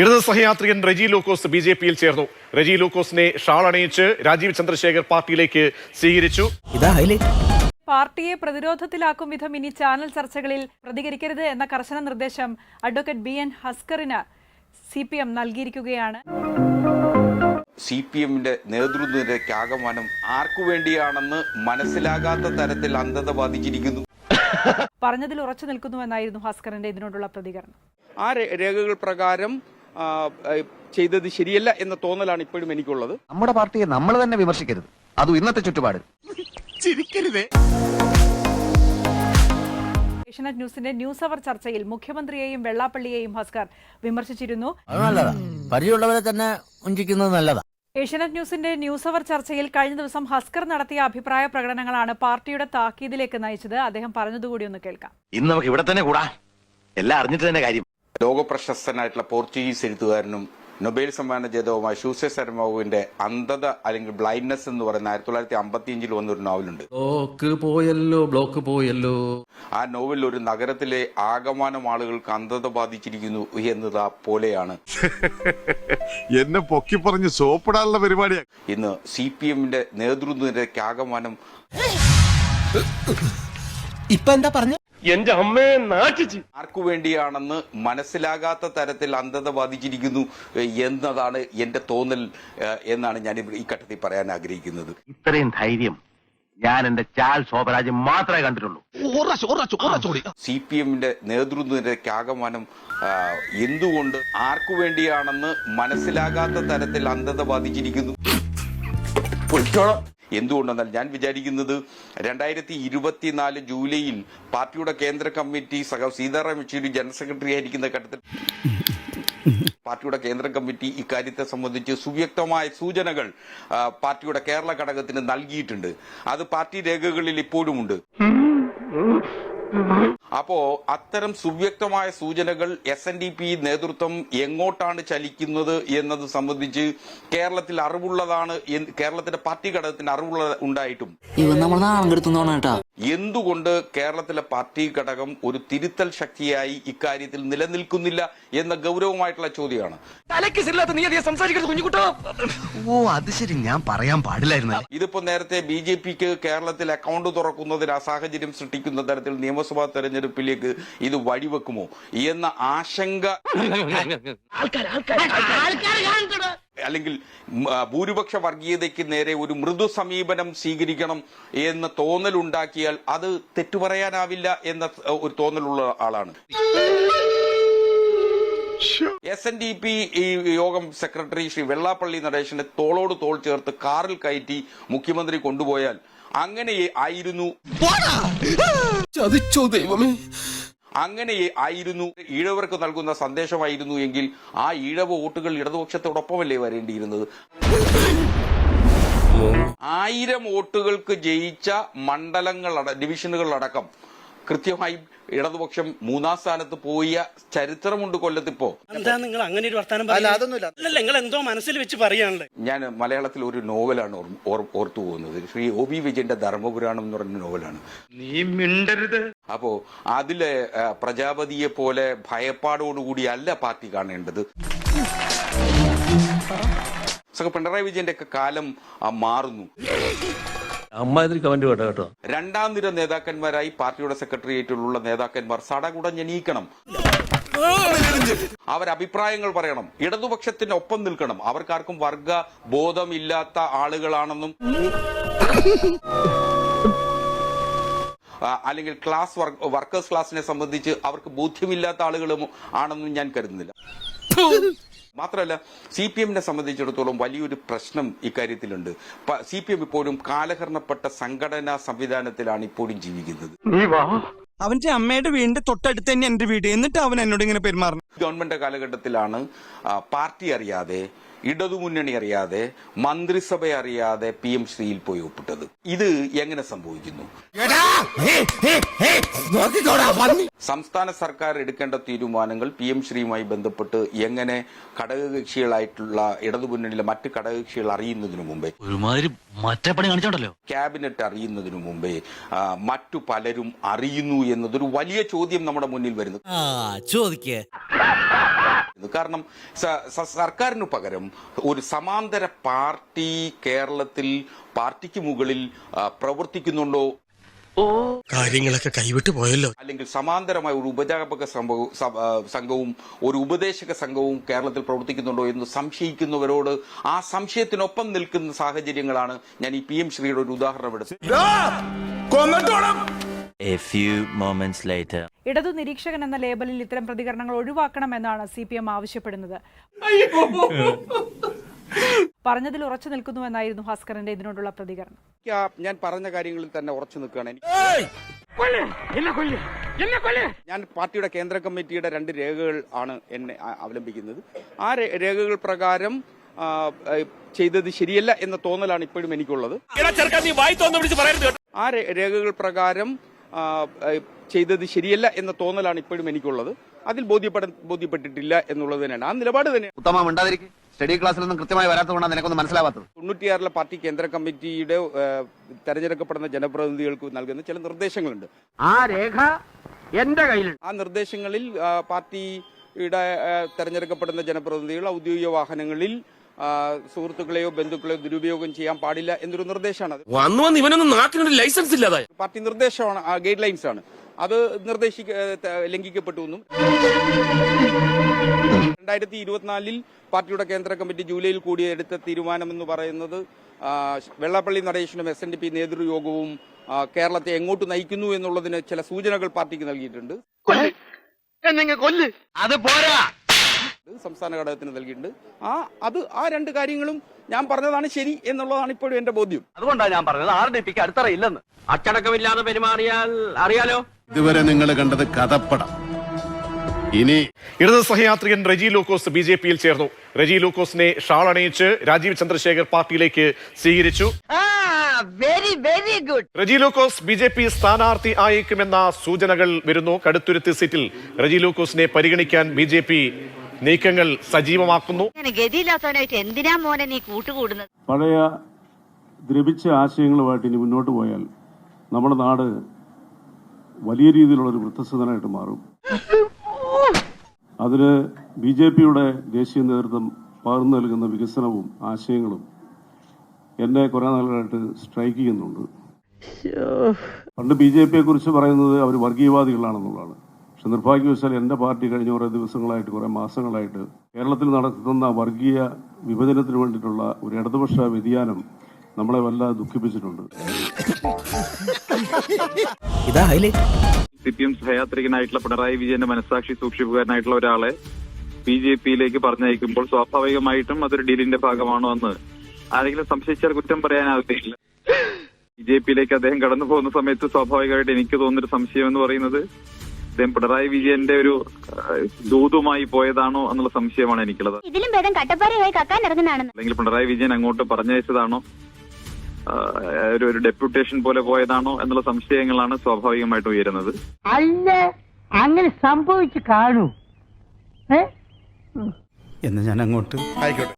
ഇടത് സഹയാത്രികൻ Reji Lukose B J പിയിൽ ചേർന്നു. റെജി ലൂക്കോസിനെ ഷാൾ അണിയിച്ച് രാജീവ് ചന്ദ്രശേഖർ പാർട്ടിയിലേക്ക് സ്വീകരിച്ചു. പാർട്ടിയെ പ്രതിരോധത്തിലാക്കും വിധം ഇനി ചാനൽ ചർച്ചകളിൽ പ്രതികരിക്കരുത് എന്ന കർശന നിർദ്ദേശം അഡ്വക്കേറ്റ് ബി എൻ ഹസ്കറിന് സി പി എം നൽകിയിരിക്കുകയാണ്. സി പി എമ്മിന്റെ നേതൃത്വത്തിലേക്കാകമാനം ആർക്കു വേണ്ടിയാണെന്ന് മനസ്സിലാകാത്ത തരത്തിൽ അന്ധത ബാധിച്ചിരിക്കുന്നു. പറഞ്ഞതിൽ ഉറച്ചു നിൽക്കുന്നുവെന്നായിരുന്നു ഹസ്കറിന്റെ ഇതിനോടുള്ള പ്രതികരണം. ആ രേഖകൾ പ്രകാരം ചെയ്തത് ശരിയല്ല എന്ന തോന്നലാണ് ഇപ്പോഴും എനിക്കുള്ളത്. നമ്മുടെ പാർട്ടിയെ നമ്മൾ തന്നെ വിമർശിക്കരുത്. അതും ഇന്നത്തെ ചുറ്റുപാട്. ഏഷ്യനെറ്റ് ന്യൂസിന്റെ ന്യൂസ് അവർ ചർച്ചയിൽ മുഖ്യമന്ത്രിയെയും വെള്ളാപ്പള്ളിയെയും ഭാസ്കർ വിമർശിച്ചിരുന്നു. പരിചയമുള്ളവരെ തന്നെ ഉഞ്ചിക്കുന്നത് നല്ലതാ. ഏഷ്യനെറ്റ് ന്യൂസിന്റെ ന്യൂസ് അവർ ചർച്ചയിൽ കഴിഞ്ഞ ദിവസം ഹസ്കർ നടത്തിയ അഭിപ്രായ പ്രകടനങ്ങളാണ് പാർട്ടിയുടെ താക്കീതിലേക്ക് നയിച്ചത്. അദ്ദേഹം പറഞ്ഞതുകൂടി ഒന്ന് കേൾക്കാം. ഇന്ന് നമുക്ക് ഇവിടെ തന്നെ കൂടാ. എല്ലാം അറിഞ്ഞിട്ട് തന്നെ കാര്യം. ലോകപ്രശസ്തനായിട്ടുള്ള പോർച്ചുഗീസ് എഴുത്തുകാരനും നൊബേൽ സമ്മാന ജേതാവുമായ ഷൂസെ ശർമാവുവിന്റെ അന്ധത അല്ലെങ്കിൽ ബ്ലൈൻഡ്നെസ് എന്ന് പറയുന്ന ആയിരത്തി തൊള്ളായിരത്തി അമ്പത്തിയഞ്ചിൽ വന്നൊരു നോവലുണ്ട്. ബ്ലോക്ക് പോയല്ലോ ബ്ലോക്ക് പോയല്ലോ. ആ നോവലിൽ ഒരു നഗരത്തിലെ ആകമാനം ആളുകൾക്ക് അന്ധത ബാധിച്ചിരിക്കുന്നു എന്നത് പോലെയാണ്. എന്നെ പൊക്കി പറഞ്ഞ് സോപ്പിടാനുള്ള പരിപാടിയാ. ഇന്ന് സി പി എമ്മിന്റെ നേതൃത്വത്തിലേക്കാകമാനം ഇപ്പൊ എന്താ പറഞ്ഞ? ആർക്കു വേണ്ടിയാണെന്ന് മനസ്സിലാകാത്ത തരത്തിൽ അന്ധത ബാധിച്ചിരിക്കുന്നു എന്നതാണ് എന്റെ തോന്നൽ എന്നാണ് ഞാൻ ഈ ഘട്ടത്തിൽ പറയാൻ ആഗ്രഹിക്കുന്നത്. ഇത്രയും ധൈര്യം ഞാൻ എന്റെ ചാൽ ശോഭരാജ് മാത്രമേ കണ്ടിട്ടുള്ളൂ. സി പി എമ്മിന്റെ നേതൃത്വത്തിന്റെ ആ, എന്തുകൊണ്ട് ആർക്കു വേണ്ടിയാണെന്ന് മനസ്സിലാകാത്ത തരത്തിൽ അന്ധത ബാധിച്ചിരിക്കുന്നു എന്തുകൊണ്ടെന്നാൽ ഞാൻ വിചാരിക്കുന്നത് രണ്ടായിരത്തി ഇരുപത്തിനാല് ജൂലൈയിൽ പാർട്ടിയുടെ കേന്ദ്ര കമ്മിറ്റി സഹ സീതാറാം യെച്ചൂരി ജനറൽ സെക്രട്ടറി ആയിരിക്കുന്ന ഘട്ടത്തിൽ പാർട്ടിയുടെ കേന്ദ്ര കമ്മിറ്റി ഇക്കാര്യത്തെ സംബന്ധിച്ച് സുവ്യക്തമായ സൂചനകൾ പാർട്ടിയുടെ കേരള ഘടകത്തിന് നൽകിയിട്ടുണ്ട്. അത് പാർട്ടി രേഖകളിൽ ഇപ്പോഴുമുണ്ട്. അപ്പോ അത്തരം സുവ്യക്തമായ സൂചനകൾ എസ് എൻ ഡി പി നേതൃത്വം എങ്ങോട്ടാണ് ചലിക്കുന്നത് എന്നത് സംബന്ധിച്ച് കേരളത്തിൽ അറിവുള്ളതാണ് കേരളത്തിന്റെ പാർട്ടി ഘടകത്തിന് അറിവുള്ള ഉണ്ടായിട്ടും. എന്തുകൊണ്ട് കേരളത്തിലെ പാർട്ടി ഘടകം ഒരു തിരുത്തൽ ശക്തിയായി ഇക്കാര്യത്തിൽ നിലനിൽക്കുന്നില്ല എന്ന ഗൗരവമായിട്ടുള്ള ചോദ്യമാണ്. ഓ അത് ശരി. ഞാൻ പറയാൻ പാടില്ലായിരുന്നു ഇതിപ്പോ നേരത്തെ ബി ജെ പിക്ക് കേരളത്തിൽ അക്കൗണ്ട് തുറക്കുന്നതിന് ആ സാഹചര്യം സൃഷ്ടിക്കുന്ന തരത്തിൽ നിയമസഭാ തെരഞ്ഞെടുപ്പിലേക്ക് ഇത് വഴിവെക്കുമോ എന്ന ആശങ്ക അല്ലെങ്കിൽ ഭൂരിപക്ഷ വർഗീയതയ്ക്ക് നേരെ ഒരു മൃദു സമീപനം സ്വീകരിക്കണം എന്ന തോന്നലുണ്ടാക്കിയാൽ അത് തെറ്റുപറയാനാവില്ല എന്ന ഒരു തോന്നലുള്ള ആളാണ്. എസ് എൻ ഡി പി ഈ യോഗം സെക്രട്ടറി ശ്രീ വെള്ളാപ്പള്ളി നടേശനെ തോളോട് തോൾ ചേർത്ത് കാറിൽ കയറ്റി മുഖ്യമന്ത്രി കൊണ്ടുപോയാൽ അങ്ങനെ ആയിരുന്നു. ചതിച്ചോ ദൈവമേ? അങ്ങനെ ആയിരുന്നു ഈഴവർക്ക് നൽകുന്ന സന്ദേശമായിരുന്നു എങ്കിൽ ആ ഈഴവ വോട്ടുകൾ ഇടതുപക്ഷത്തോടൊപ്പമല്ലേ വരേണ്ടിയിരുന്നത്? ആയിരം വോട്ടുകൾക്ക് ജയിച്ച മണ്ഡലങ്ങൾ ഡിവിഷനുകളടക്കം കൃത്യമായി ഇടതുപക്ഷം മൂന്നാം സ്ഥാനത്ത് പോയ ചരിത്രമുണ്ട് കൊല്ലത്തിപ്പോ. എന്താ നിങ്ങൾ അങ്ങനെ ഒരു വർത്താനം പറയുന്നത്? അല്ല നിങ്ങൾ എന്തോ മനസ്സിൽ വെച്ച് പറയാനുള്ളത്. ഞാൻ മലയാളത്തിൽ ഒരു നോവലാണ് ഓർ- ഓർ- ഓർത്തു പോകുന്നത്. ശ്രീ ഒ ബി വിജയന്റെ ധർമ്മപുരാണം എന്ന് പറഞ്ഞ നോവലാണ്. നീ മിണ്ടരുത്. അപ്പോ അതിലെ പ്രജാപതിയെ പോലെ ഭയപ്പാടോടുകൂടി അല്ല പാർട്ടി കാണേണ്ടത്. പിണറായി വിജയന്റെ ഒക്കെ കാലം ആ, മാറുന്നു. അമ്മാതിരി കമന്റ് കേട്ടോ കേട്ടോ. രണ്ടാം നിര നേതാക്കന്മാരായി പാർട്ടിയുടെ സെക്രട്ടേറിയറ്റിലുള്ള നേതാക്കന്മാർ അവർ അഭിപ്രായങ്ങൾ പറയണം. ഇടതുപക്ഷത്തിന് ഒപ്പം നിൽക്കണം. അവർക്കാർക്കും വർഗ ബോധമില്ലാത്ത ആളുകളാണെന്നും. അല്ലെങ്കിൽ ക്ലാസ് വർക്ക് വർക്കേഴ്സ് ക്ലാസിനെ സംബന്ധിച്ച് അവർക്ക് ബോധ്യമില്ലാത്ത ആളുകളും ആണെന്നും ഞാൻ കരുതുന്നില്ല. മാത്രമല്ല സി പി എമ്മിനെ സംബന്ധിച്ചിടത്തോളം വലിയൊരു പ്രശ്നം ഇക്കാര്യത്തിലുണ്ട്. സി പി എം ഇപ്പോഴും കാലഹരണപ്പെട്ട സംഘടനാ സംവിധാനത്തിലാണ് ഇപ്പോഴും ജീവിക്കുന്നത്. അവന്റെ അമ്മയുടെ വീടിന്റെ തൊട്ടടുത്ത് തന്നെ എന്റെ വീട്. എന്നിട്ട് അവൻ എന്നോട് ഇങ്ങനെ പെരുമാറുന്നു. ഗവൺമെന്റ് കാലഘട്ടത്തിലാണ് പാർട്ടി അറിയാതെ ഇടതുമുന്നണി അറിയാതെ മന്ത്രിസഭ അറിയാതെ പി എം ശ്രീയിൽ പോയി ഒപ്പിട്ടത്. ഇത് എങ്ങനെ സംഭവിക്കുന്നു? സംസ്ഥാന സർക്കാർ എടുക്കേണ്ട തീരുമാനങ്ങൾ പി എം ശ്രീയുമായി ബന്ധപ്പെട്ട് എങ്ങനെ ഘടകകക്ഷികളായിട്ടുള്ള ഇടതുമുന്നണിയിലെ മറ്റ് ഘടകകക്ഷികൾ അറിയുന്നതിനു മുമ്പേ ഒരുമാതിരി മറ്റേ പണി കാണിച്ചോണ്ടല്ലോ. ക്യാബിനറ്റ് അറിയുന്നതിനു മുമ്പേ മറ്റു പലരും അറിയുന്നു എന്നതൊരു വലിയ ചോദ്യം നമ്മുടെ മുന്നിൽ വരുന്നു. ചോദിക്കേ. കാരണം സർക്കാരിനു പകരം ഒരു സമാന്തര പാർട്ടി കേരളത്തിൽ പാർട്ടിക്ക് മുകളിൽ പ്രവർത്തിക്കുന്നുണ്ടോ? കാര്യങ്ങളൊക്കെ കൈവിട്ട് പോയല്ലോ. അല്ലെങ്കിൽ സമാന്തരമായ ഒരു ഉപജാപക സംഘവും ഒരു ഉപദേശക സംഘവും കേരളത്തിൽ പ്രവർത്തിക്കുന്നുണ്ടോ എന്ന് സംശയിക്കുന്നവരോട് ആ സംശയത്തിനൊപ്പം നിൽക്കുന്ന സാഹചര്യങ്ങളാണ് ഞാൻ ഈ പി എം ശ്രീയുടെ ഒരു ഉദാഹരണം എടുത്തത്. A few moments later. ഇടതു നിരീക്ഷകൻ എന്ന ലേബലിൽ ഇത്തരം പ്രതികരണങ്ങൾ ഒഴിവാക്കണമെന്നാണ് സി പി എം ആവശ്യപ്പെടുന്നത്. പറഞ്ഞതിൽ ഉറച്ചു നിൽക്കുന്നുവെന്നായിരുന്നു ഭാസ്കരന്റെ ഇതിനോടുള്ള പ്രതികരണം. ഞാൻ പറഞ്ഞ കാര്യങ്ങളിൽ തന്നെ ഉറച്ചു നിൽക്കുകയാണ്. എനിക്ക് ഞാൻ പാർട്ടിയുടെ കേന്ദ്ര കമ്മിറ്റിയുടെ രണ്ട് രേഖകൾ ആണ് എന്നെ അവലംബിക്കുന്നത്. ആ രേഖകൾ പ്രകാരം ചെയ്തത് ശരിയല്ല എന്ന തോന്നലാണ് ഇപ്പോഴും എനിക്കുള്ളത്. ആ രേഖകൾ പ്രകാരം ചെയ്തത് ശരിയല്ല എന്ന തോന്നലാണ് ഇപ്പോഴും എനിക്കുള്ളത്. അതിൽ ബോധ്യപ്പെട ബോധ്യപ്പെട്ടിട്ടില്ല എന്നുള്ളത് തന്നെയാണ്. ആ നിലപാട് തന്നെ. ഉത്തമ ഉണ്ടാതിരിക്കും സ്റ്റഡി ക്ലാസ്സിലൊന്നും കൃത്യമായി വരാത്തതുകൊണ്ടാണ് നിനക്കൊന്നും മനസ്സിലാവാത്തത്. തൊണ്ണൂറ്റിയാറിലെ പാർട്ടി കേന്ദ്ര കമ്മിറ്റിയുടെ തെരഞ്ഞെടുക്കപ്പെടുന്ന ജനപ്രതിനിധികൾക്ക് നൽകുന്ന ചില നിർദ്ദേശങ്ങളുണ്ട്. ആ രേഖ എന്റെ കയ്യിലുണ്ട്. ആ നിർദ്ദേശങ്ങളിൽ പാർട്ടിയുടെ തെരഞ്ഞെടുക്കപ്പെടുന്ന ജനപ്രതിനിധികൾ ഔദ്യോഗിക വാഹനങ്ങളിൽ സുഹൃത്തുക്കളെയോ ബന്ധുക്കളെയോ ദുരുപയോഗം ചെയ്യാൻ പാടില്ല എന്നൊരു നിർദ്ദേശമാണ്. വന്നു വന്ന് ഇവനൊന്നും നാട്ടിനൊരു ലൈസൻസ് ഇല്ലാതായി. പാർട്ടി നിർദ്ദേശമാണ് ഗൈഡ് ലൈൻസ് ആണ് അത് നിർദ്ദേശിക്ക ത- ലംഘിക്കപ്പെട്ടു എന്നും. രണ്ടായിരത്തി ഇരുപത്തിനാലിൽ പാർട്ടിയുടെ കേന്ദ്ര കമ്മിറ്റി ജൂലൈയിൽ കൂടി എടുത്ത തീരുമാനം എന്ന് പറയുന്നത് വെള്ളപ്പള്ളി വെള്ളാപ്പള്ളി നടേശനും എസ് എൻ ഡി പി നേതൃയോഗവും കേരളത്തെ എങ്ങോട്ട് നയിക്കുന്നു എന്നുള്ളതിന് ചില സൂചനകൾ പാർട്ടിക്ക് നൽകിയിട്ടുണ്ട്. അത് പോരാ. സംസ്ഥാന ഘടകത്തിന് നൽകിയിട്ടുണ്ട്. ആ അത് ആ രണ്ട് കാര്യങ്ങളും ഞാൻ പറഞ്ഞതാണ് ശരി എന്നുള്ളതാണ് ഇപ്പോഴും എന്റെ ബോധ്യം. അതുകൊണ്ടാണ് ഞാൻ പറഞ്ഞത്. ആർ ഡി പിക്ക് അടുത്തറയില്ലെന്ന് അച്ചടക്കമില്ലാതെ പെരുമാറിയാൽ അറിയാലോ? ഇതുവരെ നിങ്ങൾ കണ്ടത് കഥപ്പടം. ഇനി ഇടത് സഹയാത്രികൻ റജി ലൂക്കോസ് ബി ജെ പിയിൽ ചേർന്നു. റജി ലൂക്കോസിനെ ഷാൾ അണിയിച്ച് രാജീവ് ചന്ദ്രശേഖർ പാർട്ടിയിലേക്ക് സ്വീകരിച്ചു. Very very good Reji Lukose B J P സ്ഥാനാർത്ഥി ആയേക്കുമെന്ന സൂചനകൾ വരുന്നു. കടുത്തുരുത്തി സീറ്റിൽ റജി ലൂക്കോസിനെ പരിഗണിക്കാൻ ബി ജെ പി നീക്കങ്ങൾ സജീവമാക്കുന്നു. എന്തിനാ മോനെ നീ കൂട്ടുകൂടുന്നത്? പഴയ ദ്രവിച്ച ആശയങ്ങളുമായിട്ട് ഇനി മുന്നോട്ട് പോയാൽ നമ്മുടെ നാട് വലിയ രീതിയിലുള്ള ഒരു വൃദ്ധസദനായിട്ട് മാറും. അതിന് ബി ജെ പിയുടെ ദേശീയ നേതൃത്വം പകർന്നു നൽകുന്ന വികസനവും ആശയങ്ങളും എന്നെ കുറെ നാളുകളായിട്ട് സ്ട്രൈക്ക് ചെയ്യുന്നുണ്ട്. പണ്ട് ബി ജെ പിയെ കുറിച്ച് പറയുന്നത് അവർ വർഗീയവാദികളാണെന്നുള്ളതാണ്. പക്ഷെ നിർഭാഗ്യവശാൽ എന്റെ പാർട്ടി കഴിഞ്ഞ കുറേ ദിവസങ്ങളായിട്ട് കുറേ മാസങ്ങളായിട്ട് കേരളത്തിൽ നടത്തുന്ന വർഗീയ വിഭജനത്തിന് വേണ്ടിയിട്ടുള്ള ഒരു ഇടതുപക്ഷ വ്യതിയാനം നമ്മളെ വല്ലാതെ ദുഃഖിപ്പിച്ചിട്ടുണ്ട്. സി പി എം സഹയാത്രികനായിട്ടുള്ള പിണറായി വിജയന്റെ മനസാക്ഷി സൂക്ഷിപ്പുകാരനായിട്ടുള്ള ഒരാളെ ബി ജെ പിയിലേക്ക് പറഞ്ഞയക്കുമ്പോൾ സ്വാഭാവികമായിട്ടും അതൊരു ഡീലിന്റെ ഭാഗമാണോ എന്ന് ആരെങ്കിലും സംശയിച്ചാൽ കുറ്റം പറയാനാവില്ല ബി ജെ പിയിലേക്ക് അദ്ദേഹം കടന്നു പോകുന്ന സമയത്ത് സ്വാഭാവികമായിട്ട് എനിക്ക് തോന്നുന്നൊരു സംശയം എന്ന് പറയുന്നത് അദ്ദേഹം പിണറായി വിജയന്റെ ഒരു ദൂതുമായി പോയതാണോ എന്നുള്ള സംശയമാണ് എനിക്കുള്ളത്. ഇതിലും ഭേദം കട്ടപ്പാറയായി കക്കാൻ ഇറങ്ങുന്നതാണ് അല്ലെങ്കിൽ പിണറായി വിജയൻ അങ്ങോട്ട് പറഞ്ഞയച്ചതാണോ? ഒരു ഒരു ഡെപ്യൂട്ടേഷൻ പോലെ പോയതാണോ എന്നുള്ള സംശയങ്ങളാണ് സ്വാഭാവികമായിട്ട് ഉയരുന്നത്. അല്ല അങ്ങനെ സംഭവിച്ചു കാണൂ. എന്ന് ഞാൻ അങ്ങോട്ട്